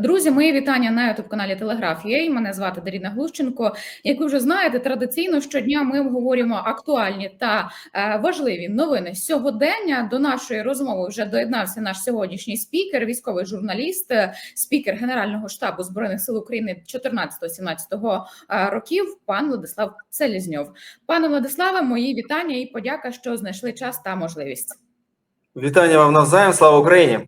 Друзі, мої вітання на youtube каналі Телеграф. Мене звати Даріна Глущенко. Як ви вже знаєте, традиційно щодня ми обговорюємо актуальні та е, важливі новини сьогодення. До нашої розмови вже доєднався наш сьогоднішній спікер, військовий журналіст, е, спікер Генерального штабу збройних сил України 14-17 е, років. Пан Владислав Селізньов. Пане Владиславе, мої вітання і подяка, що знайшли час та можливість. Вітання вам навзаєм. Слава Україні.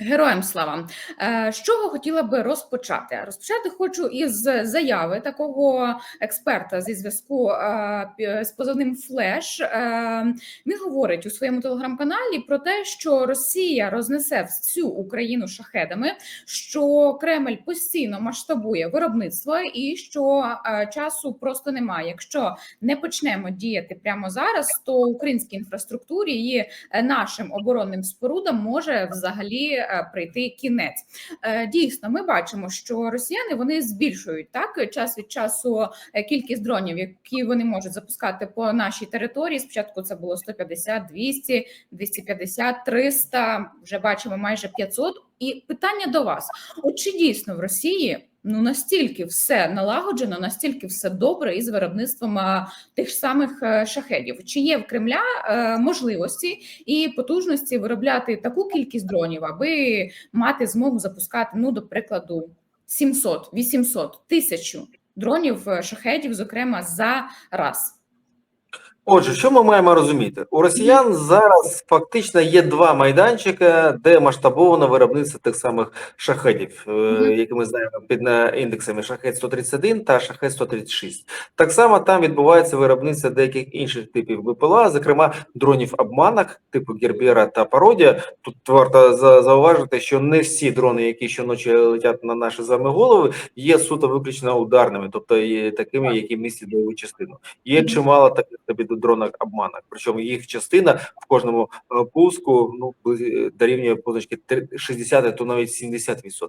Героям слава Е, з чого хотіла би розпочати? Розпочати хочу із заяви такого експерта зі зв'язку е, з позивним Флеш. Е, Він говорить у своєму телеграм-каналі про те, що Росія рознесе всю Україну шахедами, що Кремль постійно масштабує виробництво і що часу просто немає. Якщо не почнемо діяти прямо зараз, то українській інфраструктурі і нашим оборонним спорудам може взагалі прийти кінець. Е, Дійсно, ми бачимо, що росіяни вони збільшують так час від часу е, кількість дронів, які вони можуть запускати по нашій території. Спочатку це було 150, 200, 250, 300, Вже бачимо майже 500. І питання до вас: от чи дійсно в Росії? Ну настільки все налагоджено, настільки все добре із виробництвом тих ж самих е, шахедів. Чи є в Кремля е, можливості і потужності виробляти таку кількість дронів, аби мати змогу запускати, ну до прикладу, 700, 800, тисячу дронів е, шахедів, зокрема за раз. Отже, що ми маємо розуміти? У росіян зараз фактично є два майданчики, де масштабовано виробництво тих самих шахедів, е, які ми знаємо під е, індексами шахет 131 та шахет 136. Так само там відбувається виробництво деяких інших типів БПЛА, зокрема дронів обманок типу Гербера та Пародія. Тут варто за- зауважити, що не всі дрони, які щоночі летять на наші з вами голови, є суто виключно ударними, тобто є такими, які містять бойову частину. Є чимало таких тобі дронок обманок. Причому їх частина в кожному е, пуску ну бли- дорівнює позначки 60, то навіть 70%.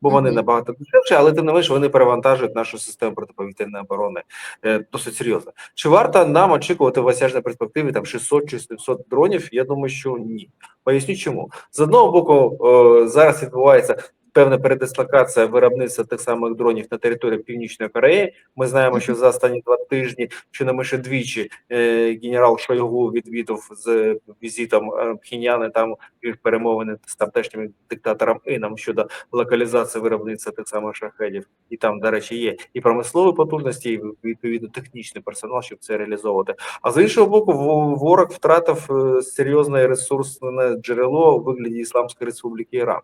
Бо вони набагато дешевші, але тим не менше вони перевантажують нашу систему протиповітряної оборони е, досить серйозно. Чи варто нам очікувати в осяжній перспективі там 600 чи 700 дронів? Я думаю, що ні. Поясню чому. З одного боку, е, зараз відбувається певна передислокація виробництва тих самих дронів на території Північної Кореї. Ми знаємо, що за останні два тижні щонайменше двічі е, генерал Шойгу відвідав з візитом е, Пхеньяни там їх перемовини з тамтешнім диктатором Іном щодо локалізації виробництва тих самих шахедів. І там, до речі, є і промислові потужності, і відповідно технічний персонал, щоб це реалізовувати. А з іншого боку, ворог втратив е, серйозне ресурсне джерело у вигляді Ісламської Республіки Іран.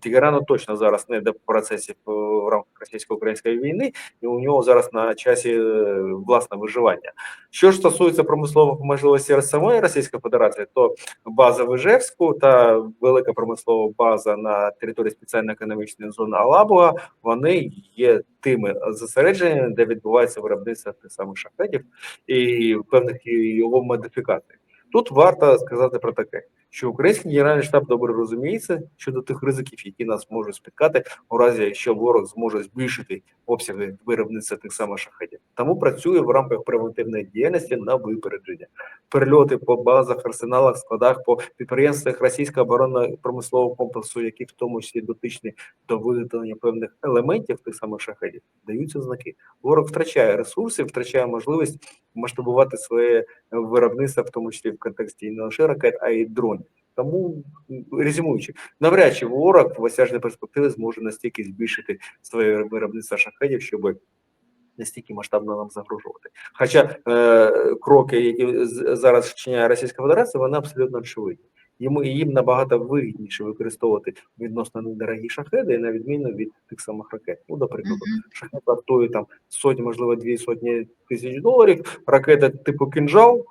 Тегерану точно зараз не йде в процесі е, в рамках російсько-української війни, і у нього зараз на часі е, власне виживання. Що ж стосується промислових можливостей самої Російської Федерації, то база в Ижевську та велика промислова база на території спеціальної економічної зони Алабуга, вони є тими зосередженнями, де відбувається виробництво тих самих шахетів і певних його модифікацій. Тут варто сказати про таке, що український генеральний штаб добре розуміється щодо тих ризиків, які нас можуть спіткати у разі, якщо ворог зможе збільшити обсяги виробництва тих самих шахетів. Тому працює в рамках превентивної діяльності на випередження. Перельоти по базах, арсеналах, складах, по підприємствах російського оборонно-промислового комплексу, які в тому числі дотичні до виготовлення певних елементів тих самих шахетів, даються знаки. Ворог втрачає ресурси, втрачає можливість масштабувати своє виробництво, в тому числі в контексті не лише ракет, а й дронів. Тому резюмуючи, навряд чи ворог в осяжній перспективі зможе настільки збільшити своє виробництво шахедів, щоб настільки масштабно нам загрожувати. Хоча е, кроки, які зараз вчиняє Російська Федерація, вони абсолютно очевидні. Йому і їм набагато вигідніше використовувати відносно недорогі шахеди, на відміну від тих самих ракет. Ну, до прикладу, Мгм. шахет вартує там сотні, можливо, дві сотні тисяч доларів. Ракета типу кинжал, е,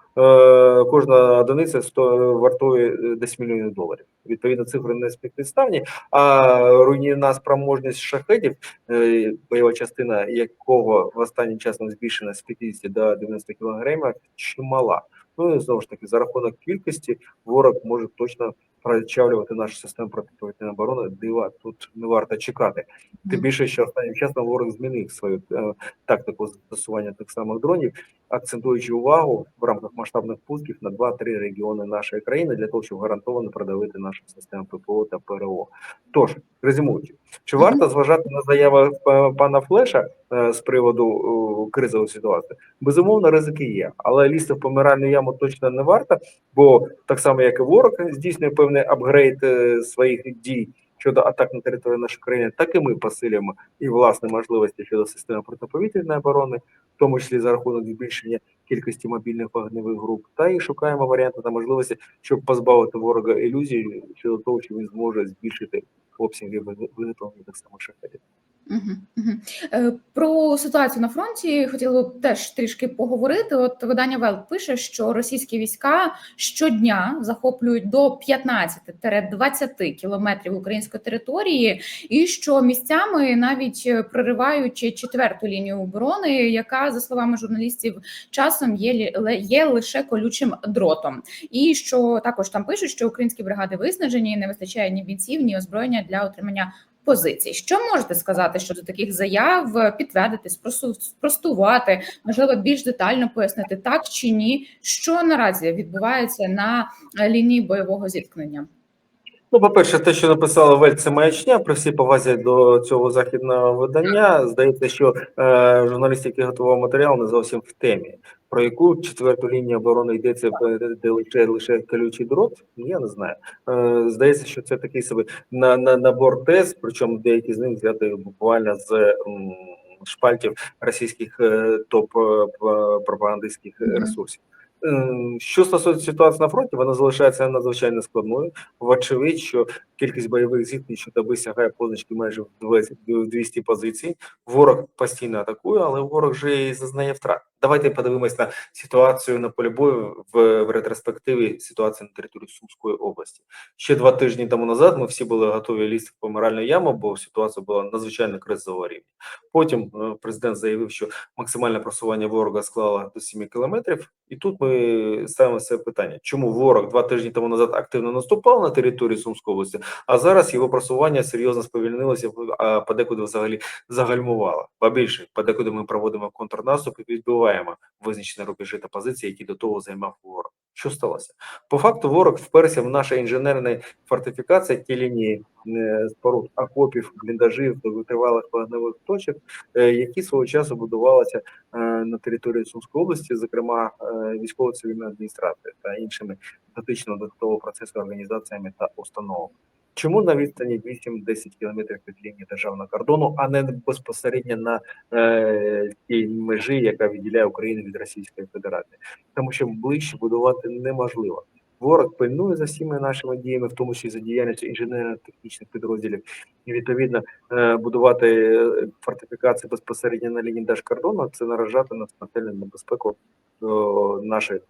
кожна одиниця сто вартує е, десь мільйонів доларів. Відповідно, цифри не співставні, а руйнівна спроможність шахедів, е, бойова частина якого в останнім часом збільшена з 50 до 90 кілограмів, чимала. Ну і знову ж таки, за рахунок кількості ворог може точно прочавлювати нашу систему протиповітряної оборони. Дива тут не варто чекати. Тим більше, що останнім часом ворог змінив свою е, тактику застосування тих самих дронів, акцентуючи увагу в рамках масштабних пусків на 2-3 регіони нашої країни для того, щоб гарантовано продавити нашу систему ППО та ПРО. Тож, резюмуючи, чи варто зважати на заяви е, пана Флеша е, з приводу е, кризової ситуації? Безумовно, ризики є, але лізти в помиральну яму точно не варто, бо так само, як і ворог здійснює певний апгрейд е, своїх дій щодо атак на територію нашої країни, так і ми посилюємо і власні можливості щодо системи протиповітряної оборони, в тому числі за рахунок збільшення кількості мобільних вогневих груп, та і шукаємо варіанти та можливості, щоб позбавити ворога ілюзії щодо того, що він зможе збільшити обсяги ви- виготовлення так. Е, Про ситуацію на фронті хотіла б теж трішки поговорити. От видання Велт пише, що російські війська щодня захоплюють до 15-20 кілометрів української території, і що місцями навіть проривають четверту лінію оборони, яка за словами журналістів часом є є лише колючим дротом. І що також там пишуть, що українські бригади виснажені, не вистачає ні бійців, ні озброєння для отримання позицій. Що можете сказати щодо таких заяв, підтвердити, спростувати, можливо, більш детально пояснити так чи ні, що наразі відбувається на е, лінії бойового зіткнення? Ну, по-перше, те, що написала Вель, це маячня. При всій повазі до цього західного видання. Здається, що е, журналіст, який готував матеріал, не зовсім в темі. Про яку четверту лінію оборони йдеться, е, де лише лише колючий дрот, я не знаю. Е, здається, що це такий собі на, на набор тез, причому деякі з них взяти буквально з шпальтів російських е, топ пропагандистських ресурсів. Ем, Що стосується ситуації на фронті, вона залишається надзвичайно складною. Вочевидь, що кількість бойових зіткнень щодоби сягає позначки майже в 200 позицій. Ворог постійно атакує, але ворог же і зазнає втрат. Давайте подивимось на ситуацію на полі бою в, в ретроспективі ситуації на території Сумської області. Ще два тижні тому назад ми всі були готові лізти в помиральну яму, бо ситуація була надзвичайно кризового рівня. Потім е, президент заявив, що максимальне просування ворога склало до 7 кілометрів. І тут ми ставимо себе питання, чому ворог два тижні тому назад активно наступав на території Сумської області, а зараз його просування серйозно сповільнилося, а подекуди взагалі загальмувало. Ба більше, подекуди ми проводимо контрнаступ і відбиваємо визначені рубежі та позиції, які до того займав ворог. Що сталося? По факту ворог вперся в наші інженерні фортифікації, ті лінії е, споруд окопів, бліндажів, довготривалих вогневих точок, е, які свого часу будувалися е, на території Сумської області, зокрема військово-цивільною адміністрацією та іншими дотично до того процесу організаціями та установами. Чому на відстані 8-10 кілометрів від лінії державного кордону, а не безпосередньо на е, тій межі, яка відділяє Україну від Російської Федерації? Тому що ближче будувати неможливо. Ворог пильнує за всіма нашими діями, в тому числі за діяльністю інженерно-технічних підрозділів, і відповідно е, будувати е, фортифікації безпосередньо на лінії держкордону, це наражати на смертельну небезпеку о, наших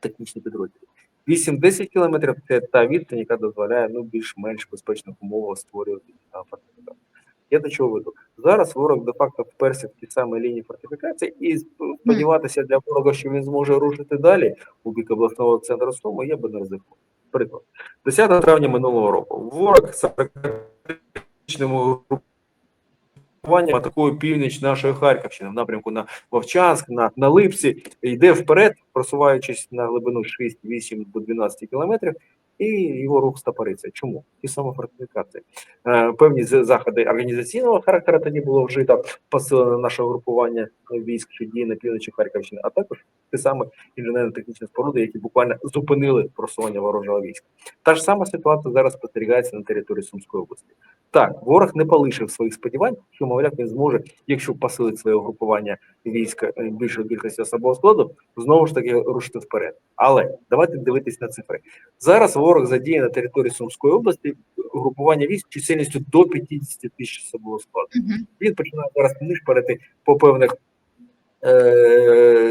технічних підрозділів. 8-10 кілометрів це та відстань, яка дозволяє ну більш-менш безпечних умовах створювати фортифікацію. Я до чого веду? Зараз ворог де-факто вперся в ті самі лінії фортифікації, і сподіватися для ворога, що він зможе рушити далі у бік обласного центру Суму, я би не ризикував. Приклад. 10 травня минулого року ворог 40 групуванням атакує північ нашої Харківщини в напрямку на Вовчанськ, на, на Липці, йде вперед, просуваючись на глибину 6, 8 до 12 кілометрів, і його рух стопориться. Чому? Ті самі фортифікації. Е, певні заходи організаційного характеру тоді було вжито посилено наше групування військ, що діє на півночі Харківщини, а також ті самі інженерно-технічні споруди, які буквально зупинили просування ворожого війська. Та ж сама ситуація зараз спостерігається на території Сумської області. Так, ворог не полишив своїх сподівань, що мовляв він зможе, якщо посилить своє групування війська е, більшої кількості особового складу, знову ж таки рушити вперед. Але давайте дивитись на цифри. Зараз ворог задіє на території Сумської області групування військ чисельністю до 50 тисяч особового складу. Він починає зараз нишпарити по певних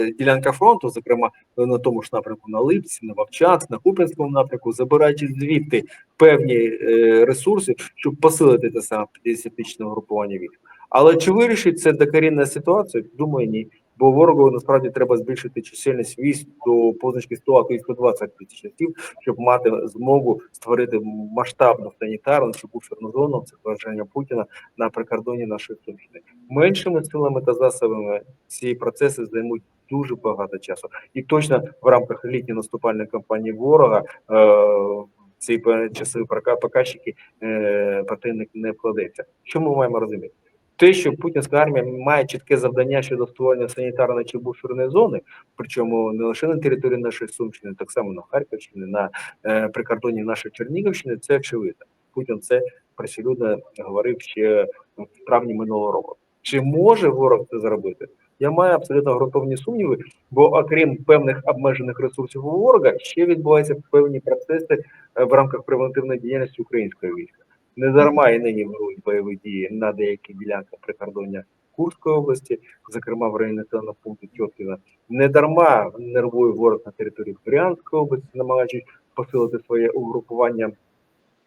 ділянках фронту, зокрема на тому ж напрямку на Липці, на Вовчанськ, на Куп'янському напрямку, забираючи звідти певні е, ресурси, щоб посилити те саме 50-тисячне групування військ. Але чи вирішить це докорінна ситуацію? Думаю, ні. бо ворогу насправді треба збільшити чисельність військ до позначки 100, а то й 120 тисяч осіб, щоб мати змогу створити масштабну санітарну чи буферну зону, це бажання Путіна на прикордоні нашої Сумщини. Меншими силами та засобами ці процеси займуть дуже багато часу, і точно в рамках літньої наступальної кампанії ворога е, ці пока- показчики е, противник не вкладеться. Що ми маємо розуміти? Те, що путінська армія має чітке завдання щодо створення санітарної чи буферної зони, причому не лише на території нашої Сумщини, так само на Харківщині, на е, прикордонні нашої Чернігівщини, це очевидно. Путін це присілюдно говорив ще в травні минулого року. Чи може ворог це зробити? Я маю абсолютно ґрунтовні сумніви, бо окрім певних обмежених ресурсів у ворога, ще відбуваються певні процеси е, в рамках превентивної діяльності українського війська. Не дарма і нині ведуть бойові дії на деяких ділянках прикордоння Курської області, зокрема в районі населеного пункту Тьоткіна. Не дарма нервує ворог на території Брянської області, намагаючись посилити своє угрупування,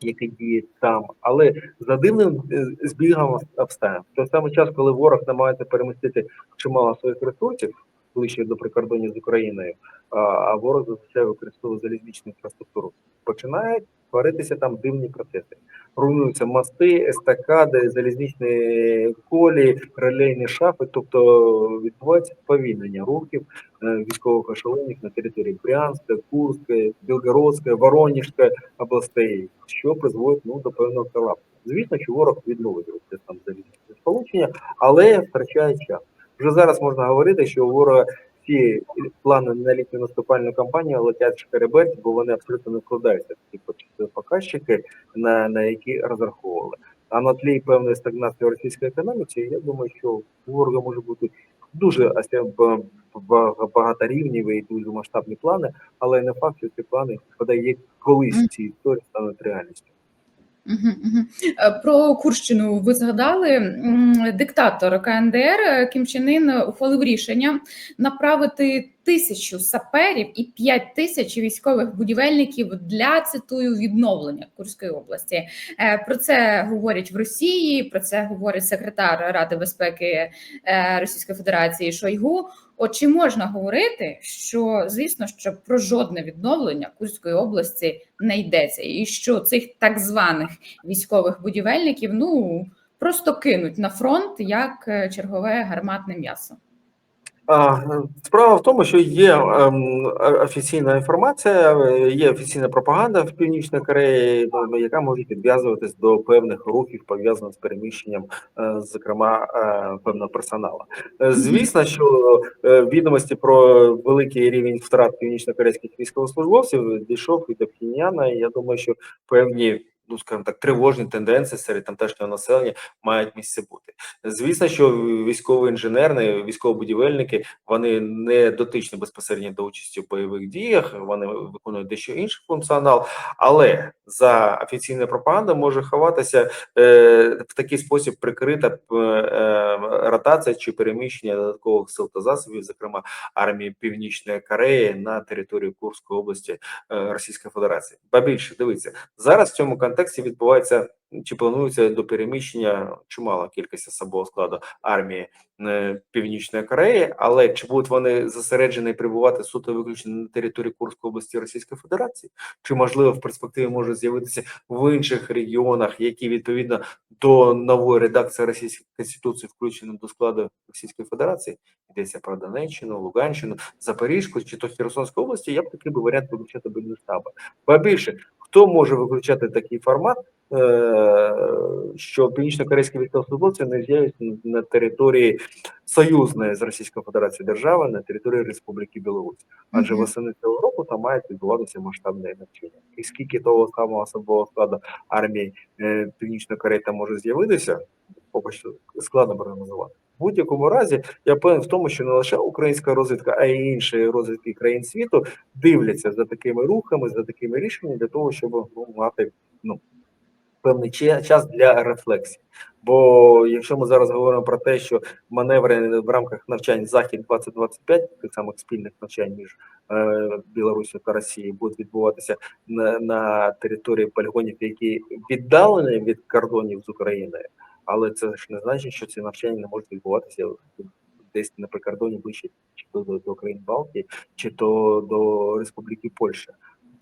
яке діє там. Але за дивним е, збігом обставин, в той самий час, коли ворог намагається перемістити чимало своїх ресурсів ближче до прикордоння з Україною, а, ворог зазвичай використовує залізничну інфраструктуру. Починають творитися там дивні процеси. Руйнуються мости, естакади, залізничні колії, релейні шафи, тобто відбувається повільнення рухів е, військових ешелонів на території Брянська, Курська, Білгородська, Воронежська областей, що призводить ну, до певного колапсу. Звісно, що ворог відновить це там залізничне сполучення, але втрачає час. Вже зараз можна говорити, що у ворога всі плани на літню наступальну кампанію летять шкереберть, бо вони абсолютно не вкладаються в ті показчики, на, на які розраховували. А на тлі певної стагнації в російській економіці, я думаю, що у ворога може бути дуже б- багаторівніві і дуже масштабні плани, але не факт, що ці плани бодай колись в цій історії стануть реальністю. Е, Про Курщину ви згадали. Диктатор КНДР Кім Чен Ін ухвалив рішення направити тисячу саперів і п'ять тисяч військових будівельників для цитую відновлення Курської області. Е, Про це говорять в Росії. Про це говорить секретар Ради безпеки е, Російської Федерації Шойгу. От чи можна говорити, що звісно, що про жодне відновлення Курської області не йдеться, і що цих так званих військових будівельників ну просто кинуть на фронт як е, чергове гарматне м'ясо? Справа в тому, що є ем, офіційна інформація, є офіційна пропаганда в Північній Кореї, ну, яка може підв'язуватись до певних рухів, пов'язаних з переміщенням, е, зокрема, е, певного персоналу. Е, Звісно, що відомості про великий рівень втрат північнокорейських військовослужбовців дійшов і до Пхеньяна, і я думаю, що певні. Ну, скажімо так, тривожні тенденції серед тамтешнього населення мають місце бути. Звісно, що військові інженерні, військово-будівельники вони не дотичні безпосередньо до участі в бойових діях, вони виконують дещо інший функціонал, але за офіційною пропагандою може ховатися е, в такий спосіб прикрита е, е, ротація чи переміщення додаткових сил та засобів, зокрема армії Північної Кореї на територію Курської області е, Російської Федерації. Ба більше дивіться зараз в цьому контексті відбувається чи планується до переміщення чимала кількість особового складу армії е, Північної Кореї, але чи будуть вони зосереджені і перебувати суто виключно на території Курської області Російської Федерації, чи можливо в перспективі можуть з'явитися в інших регіонах, які відповідно до нової редакції Російської Конституції включені до складу Російської Федерації? Йдеться про Донеччину, Луганщину, Запорізьку чи то Херсонську області, я б такий би варіант виключати би став. Ба більше, хто може виключати такий формат, е, що північно-корейські військовослужбовці не з'являються на території союзної з Російською Федерацією держави на території Республіки Білорусь. Адже восени цього року там мають відбуватися масштабне навчання. І скільки того самого особового складу армії е, Північної Кореї там може з'явитися, поки що складно прогнозувати. В будь-якому разі я певен в тому, що не лише українська розвідка, а й інші розвідки країн світу дивляться за такими рухами, за такими рішеннями для того, щоб ну, мати ну певний час для рефлексії. Бо якщо ми зараз говоримо про те, що маневри в рамках навчань Захід 2025 тих самих спільних навчань між е, Білорусі та Росією будуть відбуватися на, на території полігонів, які віддалені від кордонів з Україною, але це ж не значить, що ці навчання не можуть відбуватися десь на прикордоні ближче чи то до, до країн Балтії, чи то до Республіки Польща.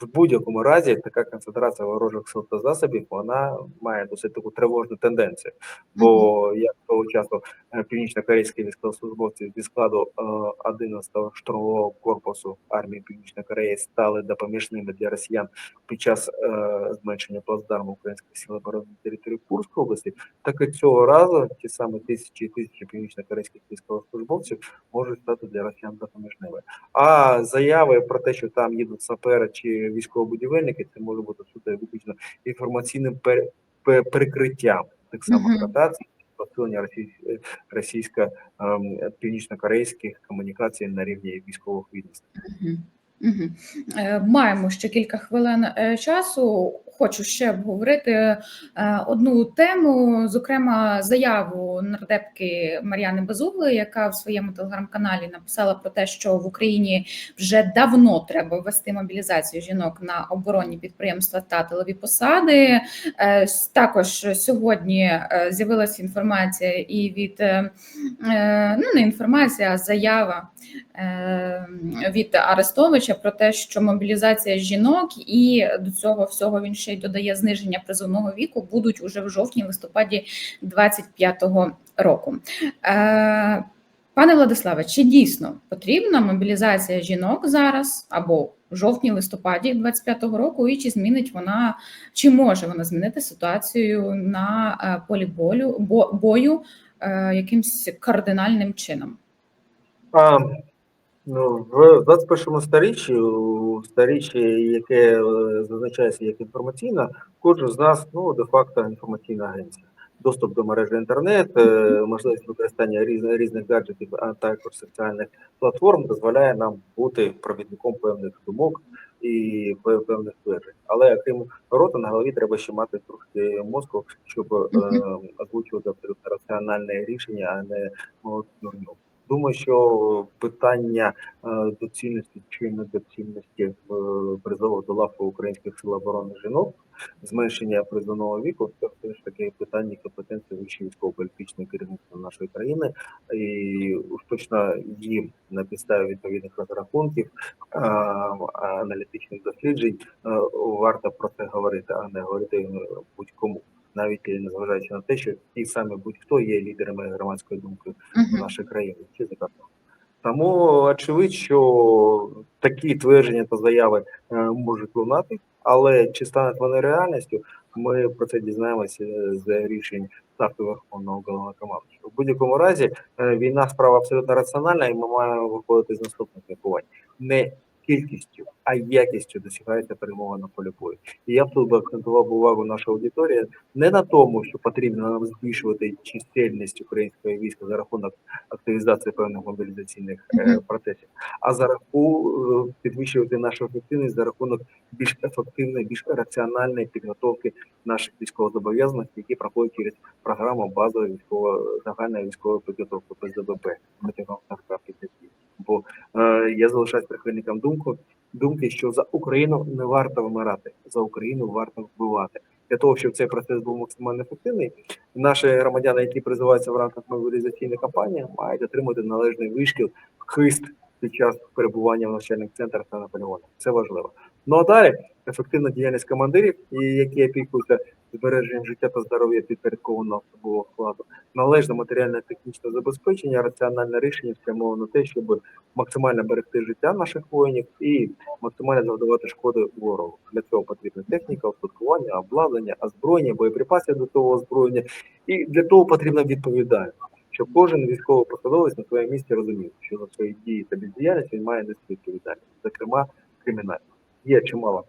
В будь-якому разі така концентрація ворожих сил та засобів вона має досить таку тривожну тенденцію. Бо як того часу е, північно-корейські військовослужбовці зі складу е, 11-го штурмового корпусу армії Північної Кореї стали допоміжними для росіян під час е, зменшення плацдарму українських сил оборони на території Курської області, так і цього разу ті самі тисячі і тисячі північно-корейських військовослужбовців можуть стати для росіян допоміжними. А заяви про те, що там їдуть сапери чи військовобудівельники, це може бути суто виключно інформаційним пер, пер- прикриттям тих самих ротацій, посилення російсь- російсько ем, комунікацій на рівні військових відомств. Е, Маємо ще кілька хвилин е, часу. Хочу ще обговорити е, одну тему, зокрема, заяву нардепки Мар'яни Безуглої, яка в своєму телеграм-каналі написала про те, що в Україні вже давно треба ввести мобілізацію жінок на оборонні підприємства та тилові посади. Також сьогодні з'явилася інформація і від ну не інформація, а заява від Арестовича про те, що мобілізація жінок і до цього всього він ще й додає зниження призовного віку будуть уже в жовтні-листопаді 25-го року. Е, Пане Владиславе, чи дійсно потрібна мобілізація жінок зараз або в жовтні-листопаді 25-го року, і чи змінить вона, чи може вона змінити ситуацію на е, полі болю, бо, бою е, якимсь кардинальним чином? Ну, в 21 сторіччі, у сторіччі, яке е, зазначається як інформаційна, кожен з нас ну, де-факто інформаційна агенція. Доступ до мережі інтернет, е, можливість використання різних, різних гаджетів, а також соціальних платформ дозволяє нам бути провідником певних думок і пе- певних тверджень. Але крім рота на голові треба ще мати трохи мозку, щоб е, озвучувати абсолютно раціональне рішення, а не молоть дурню. Думаю, що питання е, доцільності чи недоцільності е, призову до лав українських сил оборони жінок, зменшення призовного віку, це все ж таки питання компетенції вищої військово-політичної керівництва нашої країни, і точно їм на підставі відповідних розрахунків, е, аналітичних досліджень варто про це говорити, а не говорити будь-кому. Навіть незважаючи на те, що ті самі будь-хто є лідерами громадської думки в нашій країні чи за кордоном. Тому очевидь, що такі твердження та заяви е, можуть лунати, але чи стануть вони реальністю, ми про це дізнаємося з рішень ставки Верховного Головнокомандуючого. В будь-якому разі е, війна справа абсолютно раціональна, і ми маємо виходити з наступних міркувань. Не кількістю, а якістю досягається перемога на полі бою. І я б тут би акцентував увагу нашої аудиторії не на тому, що потрібно нам збільшувати чисельність українського війська за рахунок активізації певних мобілізаційних е, процесів, а за рахунок е, підвищувати нашу ефективність за рахунок більш ефективної, більш раціональної підготовки наших військовозобов'язаних, які проходять через програму базової військової загальної військової підготовки ПЗБП протягом 40 днів. Бо е, я залишаюсь прихильником думку думки, що за Україну не варто вмирати, за Україну варто вбивати. Для того, щоб цей процес був максимально ефективний, наші громадяни, які призиваються в рамках мобілізаційної кампанії, мають отримати належний вишкіл, хист під час перебування в навчальних центрах та на полігонах. Це важливо. Ну а далі ефективна діяльність командирів, які опікуються збереженням життя та здоров'я підпорядкованого особового складу, належне матеріально-технічне забезпечення, раціональне рішення спрямовано на те, щоб максимально берегти життя наших воїнів і максимально завдавати шкоди ворогу. Для цього потрібна техніка, устаткування, обладнання, озброєння, боєприпаси до того озброєння. І для того потрібна відповідальність, щоб кожен військовий посадовець на своєму місці розумів, що за свої дії та бездіяльність він має нести відповідальність, зокрема кримінальну. Є чимало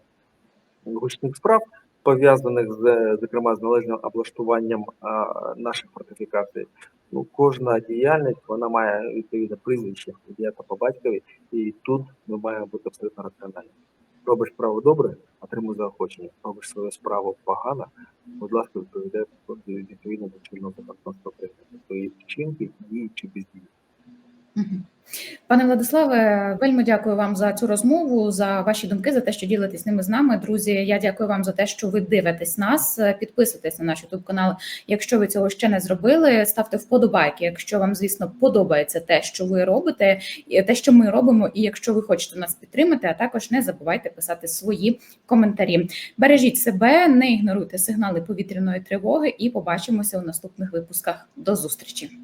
гучних справ, пов'язаних з зокрема з належним облаштуванням наших фортифікацій. Ну, кожна діяльність вона має відповідне прізвище, та по батькові, і тут ми маємо бути абсолютно раціональними. Робиш справу добре, отримуй заохочення. Робиш свою справу погано, будь ласка, відповідає відповідно до чинного законодавства України. Свої вчинки, дії чи бездії. Пане Владиславе, вельми дякую вам за цю розмову, за ваші думки, за те, що ділитесь ними з нами. Друзі, я дякую вам за те, що ви дивитесь нас. Підписуйтесь на наш youtube канал. Якщо ви цього ще не зробили, ставте вподобайки. Якщо вам, звісно, подобається те, що ви робите, те, що ми робимо, і якщо ви хочете нас підтримати, а також не забувайте писати свої коментарі. Бережіть себе, не ігноруйте сигнали повітряної тривоги, і побачимося у наступних випусках. До зустрічі.